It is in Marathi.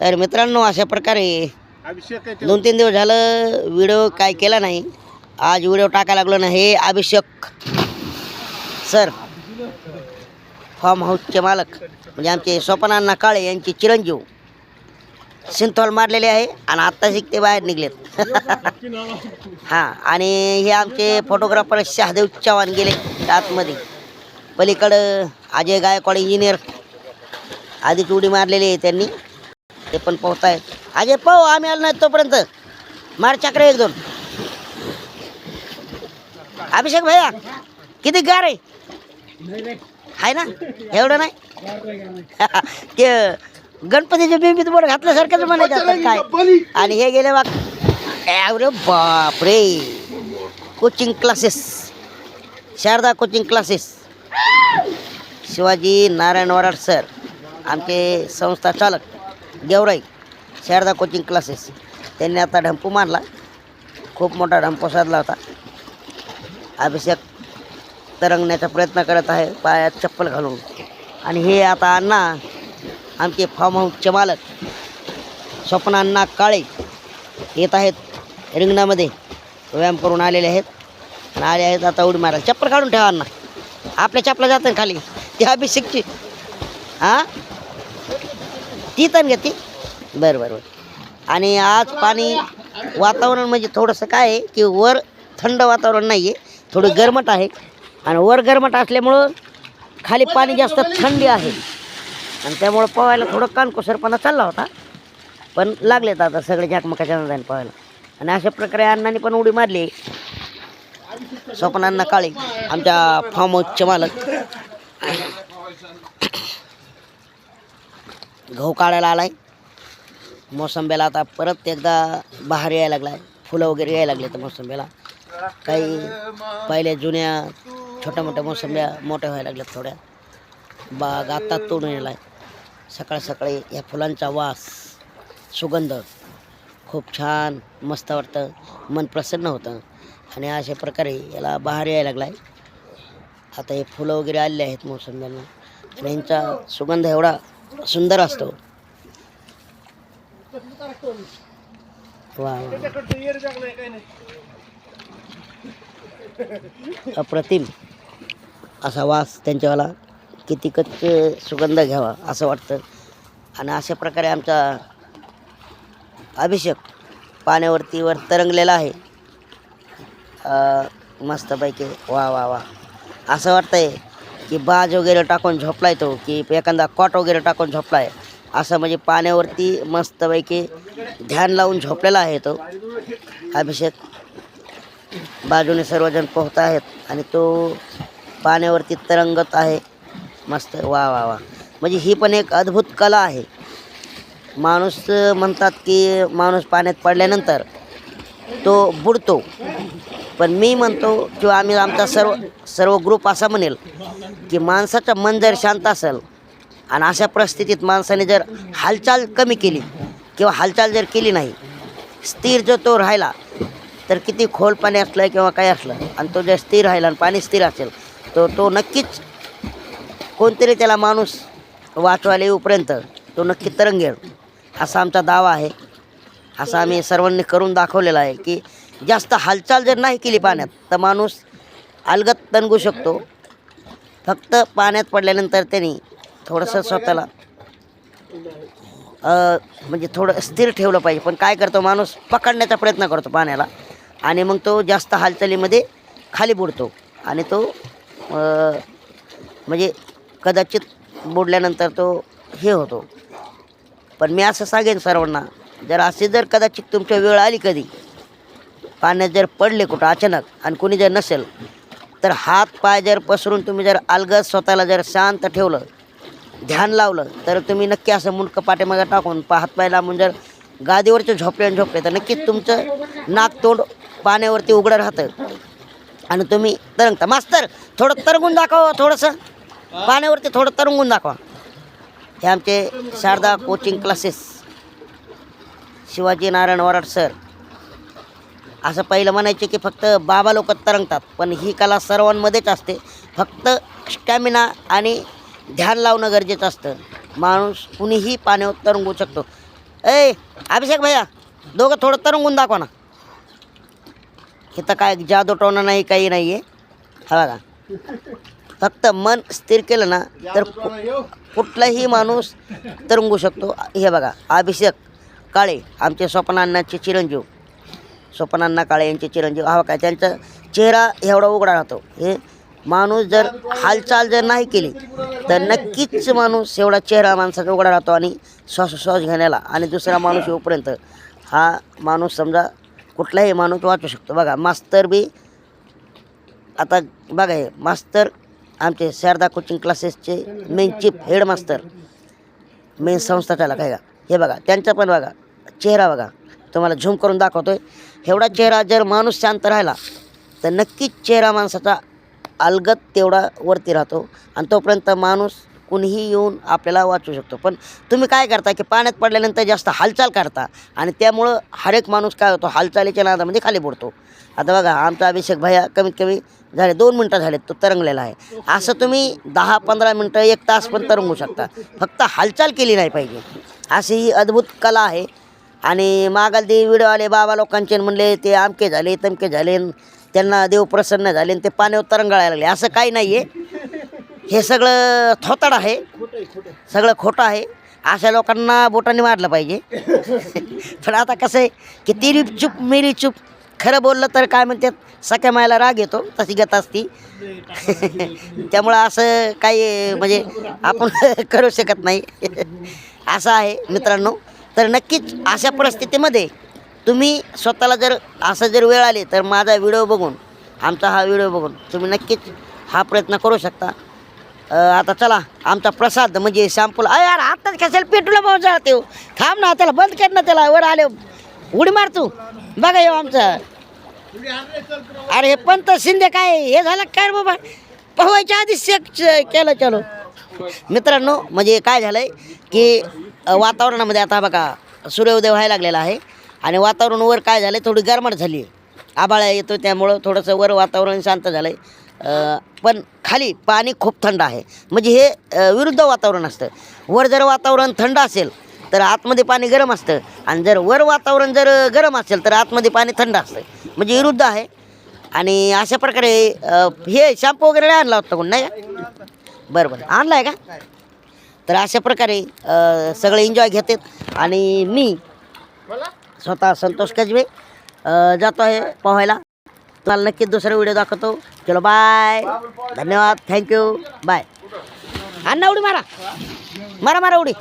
तर मित्रांनो अशा प्रकारे दोन तीन दिवस झालं व्हिडिओ काय केला नाही. आज व्हिडिओ टाकायला लागलो ना हे अभिषेक सर फार्म हाऊसचे मालक. म्हणजे आमचे स्वप्नांना काळे यांचे चिरंजीव. सिंथॉल मारलेले आहे आणि आत्ताच ते बाहेर निघलेत. हां आणि हे आमचे फोटोग्राफर शहादेव चव्हाण गेले आतमध्ये. पलीकडं अजय गायकवाड इंजिनियर आधीच उडी मारलेली आहे त्यांनी. ते पण पोहतायत. अजय पाहू आम्ही आलो नाही तोपर्यंत. मार चक्र एक दोन. अभिषेक भैया किती गार आहे? आहे ना? एवढं नाही? ते गणपतीच्या बिंबीत बोट घातल्यासारखंच म्हणायचं काय. आणि हे गेले बघ अरे बापरे. Coaching classes Sharada coaching classes Shivaji Narayan Varad sir आमचे संस्था चालक. गेवराई शारदा कोचिंग क्लासेस त्यांनी आता ढंपू मारला. खूप मोठा ढंपू साधला होता. अभिषेक तरंगण्याचा प्रयत्न करत आहे पायात चप्पल घालून. आणि हे आता अण्णा आमचे फार्म हाऊसचे मालक स्वप्न अण्णा काळे येत आहेत रिंगणामध्ये व्यायाम करून आलेले आहेत. आणि आले आहेत आता उडी मारायला. चप्पल काढून ठेवा अण्णा. आपल्या चपला जातं खाली. ती अभिषेकची हां ती तर घेते. बरं बरं बरं. आणि आज पाणी वातावरण म्हणजे थोडंसं काय आहे की वर थंड वातावरण नाही आहे थोडं गरमट आहे. आणि वर गरमट असल्यामुळं खाली पाणी जास्त थंडी आहे. आणि त्यामुळं पोहायला थोडं कानकोसरपणा चालला होता. पण लागलेत आता सगळे झाकमकाच्या नंदाने पोहायला. आणि अशा प्रकारे अण्णांनी पण उडी मारली. स्वप्नांना काळे. आमच्या फार्म हाऊसचे मालक. गहू काढायला आलाय. मोसंब्याला आता परत एकदा बहार यायला लागला आहे फुलं वगैरे यायला लागले तर मोसंब्याला. काही पहिल्या जुन्या छोट्या मोठ्या मोसंब्या मोठ्या व्हायला लागल्यात थोड्या. बाग आता तोडून येलाय. सकाळ सकाळी या फुलांचा वास सुगंध खूप छान मस्त वाटतं. मन प्रसन्न होतं. आणि अशा प्रकारे याला बहार यायला लागला आहे आता हे फुलं वगैरे आलेले आहेत मोसंब्यांना. आणि यांचा सुगंध एवढा सुंदर असतो. वा अप्रतिम. असा वास त्यांच्यावाला कितीकच सुगंध घ्यावा असं वाटतं. आणि अशा प्रकारे आमचा अभिषेक पाण्यावरती वर तरंगलेला आहे. मस्तपैकी. वा वा वा असं वाटतंय. की बाज वगैरे टाकून झोपलाय तो की एखादा कॉट वगैरे टाकून झोपलाय. असं म्हणजे पाण्यावरती मस्तपैकी ध्यान लावून झोपलेला आहे तो. अभिषेक बाजूने सर्वजण पोहत आहेत आणि तो पाण्यावरती तरंगत आहे. मस्त वा वा वा. म्हणजे ही पण एक अद्भुत कला आहे. माणूस म्हणतात की माणूस पाण्यात पडल्यानंतर तो बुडतो. पण मी म्हणतो किंवा आम्ही आमचा सर्व सर्व ग्रुप असा म्हणेल की माणसाचं मन जर शांत असेल आणि अशा परिस्थितीत माणसाने जर हालचाल कमी केली किंवा हालचाल जर केली नाही स्थिर जर तो राहिला तर किती खोल पाणी असलं किंवा काय असलं आणि तो जर स्थिर राहिला आणि पाणी स्थिर असेल तर तो नक्कीच कोणतरी त्याला माणूस वाचवायला येऊपर्यंत तो नक्की तरंगेल असा आमचा दावा आहे. असा आम्ही सर्वांनी करून दाखवलेला आहे की जास्त हालचाल जर नाही केली पाण्यात तर माणूस अलगत तणगू शकतो. फक्त पाण्यात पडल्यानंतर त्यांनी थोडंसं स्वतःला म्हणजे थोडं स्थिर ठेवलं पाहिजे. पण काय करतो माणूस? पकडण्याचा प्रयत्न करतो पाण्याला. आणि मग तो जास्त हालचालीमध्ये खाली बुडतो. आणि तो म्हणजे कदाचित बुडल्यानंतर तो हे होतो. पण मी असं सांगेन सर्वांना जर असे जर कदाचित तुमच्या वेळ आली कधी पाण्यात जर पडले कुठं अचानक आणि कोणी जर नसेल तर हात पाय जर पसरून तुम्ही जर अलगद स्वतःला जर शांत ठेवलं ध्यान लावलं तर तुम्ही नक्की असं मुंडकं पाठीमागे टाकून पा हात पाय लांबून जर गादीवरचे झोपले आणि झोपले तर नक्कीच तुमचं नाक तोंड पाण्यावरती उघडं राहतं. आणि तुम्ही तरंगता. मास्तर थोडं तरंगून दाखवा हो, थोडंसं. पाण्यावरती थोडं तरंगून दाखवा. हे आमचे Sharada coaching classes Shivaji Narayan Varad sir असं पहिलं म्हणायचे की फक्त बाबा लोक तरंगतात पण ही कला सर्वांमध्येच असते. फक्त स्टॅमिना आणि ध्यान लावणं गरजेचं असतं. माणूस कुणीही पाण्यावर तरंगू शकतो. ए अभिषेक भैया दोघं थोडं तरंगून दाखवा ना. इथं काय जादू टोणं नाही काही नाही आहे. हा बघा. फक्त मन स्थिर केलं ना तर कुठलाही माणूस तरंगू शकतो. हे बघा अभिषेक काळे आमचे स्वप्नांनाचे चिरंजीव. स्वप्नांना काळे यांचे चिरंजीव हवा काय त्यांचा चेहरा एवढा उघडा राहतो. हे माणूस जर हालचाल जर नाही केली तर नक्कीच माणूस एवढा चेहरा माणसाचा उघडा राहतो आणि श्वासोश्वास घेण्याला. आणि दुसरा माणूस येऊपर्यंत हा माणूस समजा कुठलाही माणूस वाचू शकतो. बघा मास्तर बी आता बघा हे मास्तर आमचे शारदा कोचिंग क्लासेसचे मेन चीफ हेडमास्तर मेन संस्था त्याला आहे का? हे बघा त्यांचा पण बघा चेहरा बघा. तुम्हाला झूम करून दाखवतोय. एवढा चेहरा जर माणूस शांत राहिला तर नक्कीच चेहरा माणसाचा अलगत तेवढा वरती राहतो आणि तोपर्यंत माणूस कुणीही येऊन आपल्याला वाचू शकतो. पण तुम्ही काय करता की पाण्यात पडल्यानंतर जास्त हालचाल करता आणि त्यामुळं हर एक माणूस काय होतो हालचालीच्या नादामध्ये खाली बुडतो आता बघा आमचा अभिषेक भैया कमीत कमी झाले दोन मिनटं झालेत तो तरंगलेला आहे. असं तुम्ही दहा पंधरा मिनटं एक तास पण तरंगू शकता. फक्त हालचाल केली नाही पाहिजे. अशी ही अद्भुत कला आहे. आणि मागाल ते व्हिडिओ आले बाबा लोकांचे म्हणले ते आमके झाले तमके झाले त्यांना देव प्रसन्न झाले ते पाण्यावर तरंगाळायला लागले. असं काही नाही आहे हे सगळं थोतड आहे. सगळं खोटं आहे. अशा लोकांना बोटाने मारलं पाहिजे. पण आता कसं आहे की तिरी चूप मेरी चूप खरं बोललं तर काय म्हणतात सख्या मायला राग येतो तशी गत असती. त्यामुळं असं काही म्हणजे आपण करू शकत नाही. असं आहे मित्रांनो. तर नक्कीच अशा परिस्थितीमध्ये तुम्ही स्वतःला जर असं जर वेळ आली तर माझा व्हिडिओ बघून आमचा हा व्हिडिओ बघून तुम्ही नक्कीच हा प्रयत्न करू शकता. आता चला आमचा प्रसाद म्हणजे शॅम्पूल. अरे यार आत्ताच कशाला पेटूला पाहून जाते हो? थांब ना त्याला बंद कर ना त्याला वर आले हो. उडी मार तू. बघा येऊ आमचा. अरे हे पंत शिंदे काय हे झालं काय रे बाबा? पोहायच्या आधी शेक केलं चलो. मित्रांनो म्हणजे काय झालं आहे की वातावरणामध्ये आता बघा सूर्योदय व्हायला लागलेला आहे. आणि वातावरण वर काय झालं आहे थोडी गरमट झाली आहे. आबाळा येतो त्यामुळं थोडंसं वर वातावरण शांत झालं आहे पण खाली पाणी खूप थंड आहे. म्हणजे हे विरुद्ध वातावरण असतं. वर जर वातावरण थंड असेल तर आतमध्ये पाणी गरम असतं. आणि जर वर वातावरण जर गरम असेल तर आतमध्ये पाणी थंड असतं. म्हणजे विरुद्ध आहे. आणि अशा प्रकारे हे शॅम्पू वगैरे नाही आणला होता कोण नाही का? बरं बरं. आणला आहे का? तर अशा प्रकारे सगळे एन्जॉय घेतात. आणि मी स्वतः संतोष कजवे जातो आहे पोहायला. तुम्हाला नक्कीच दुसरा व्हिडिओ दाखवतो. चलो बाय धन्यवाद. थँक्यू बाय अण्णा उडी मारा. मारा मारा उडी.